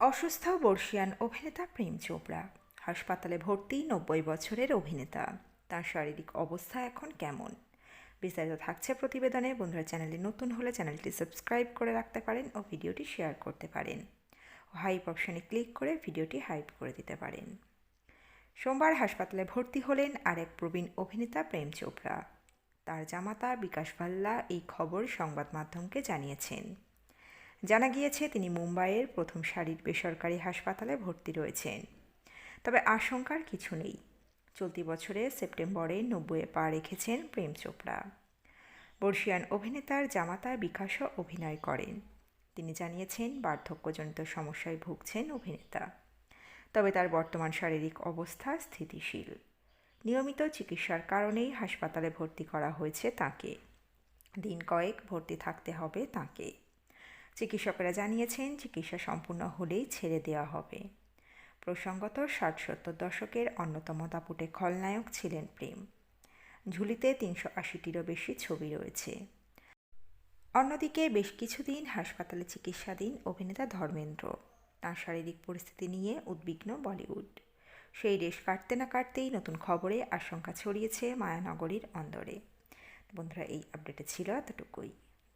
অসুস্থ বর্ষিয়ান অভিনেতা প্রেম চোপড়া। হাসপাতালে ভর্তি নব্বই বছরের অভিনেতা। তার শারীরিক অবস্থা এখন কেমন? বিস্তারিত থাকছে প্রতিবেদনে। বন্ধুরা, চ্যানেলে নতুন হলে চ্যানেলটি সাবস্ক্রাইব করে রাখতে পারেন ও ভিডিওটি শেয়ার করতে পারেন। হাইপ অপশানে ক্লিক করে ভিডিওটি হাইপ করে দিতে পারেন। সোমবার হাসপাতালে ভর্তি হলেন আরেক প্রবীণ অভিনেতা প্রেম চোপড়া। তার জামাতা বিকাশ ভাল্লা এই খবর সংবাদ মাধ্যমকে জানিয়েছেন। জানা গিয়েছে তিনি মুম্বাইয়ের প্রথম সারির বেসরকারি হাসপাতালে ভর্তি রয়েছেন। তবে আশঙ্কার কিছু নেই। চলতি বছরে সেপ্টেম্বরে নব্বইয়ে পা রেখেছেন প্রেম চোপড়া। বর্ষিয়ান অভিনেতার জামাতা বিকাশও অভিনয় করেন। তিনি জানিয়েছেন, বার্ধক্যজনিত সমস্যায় ভুগছেন অভিনেতা। তবে তার বর্তমান শারীরিক অবস্থা স্থিতিশীল। নিয়মিত চিকিৎসার কারণেই হাসপাতালে ভর্তি করা হয়েছে তাকে। দিন কয়েক ভর্তি থাকতে হবে তাকে। চিকিৎসকেরা জানিয়েছেন, চিকিৎসা সম্পূর্ণ হলেই ছেড়ে দেওয়া হবে। প্রসঙ্গত ষাট সত্তর দশকের অন্যতম দাপুটে খলনায়ক ছিলেন প্রেম। ঝুলিতে তিনশো আশিটিরও বেশি ছবি রয়েছে। অন্যদিকে বেশ কিছুদিন হাসপাতালে চিকিৎসাধীন অভিনেতা ধর্মেন্দ্র। তাঁর শারীরিক পরিস্থিতি নিয়ে উদ্বিগ্ন বলিউড। সেই রেশ কাটতে না কাটতেই নতুন খবরে আশঙ্কা ছড়িয়েছে মায়ানগরীর অন্দরে। বন্ধুরা, এই আপডেটে ছিল এতটুকুই।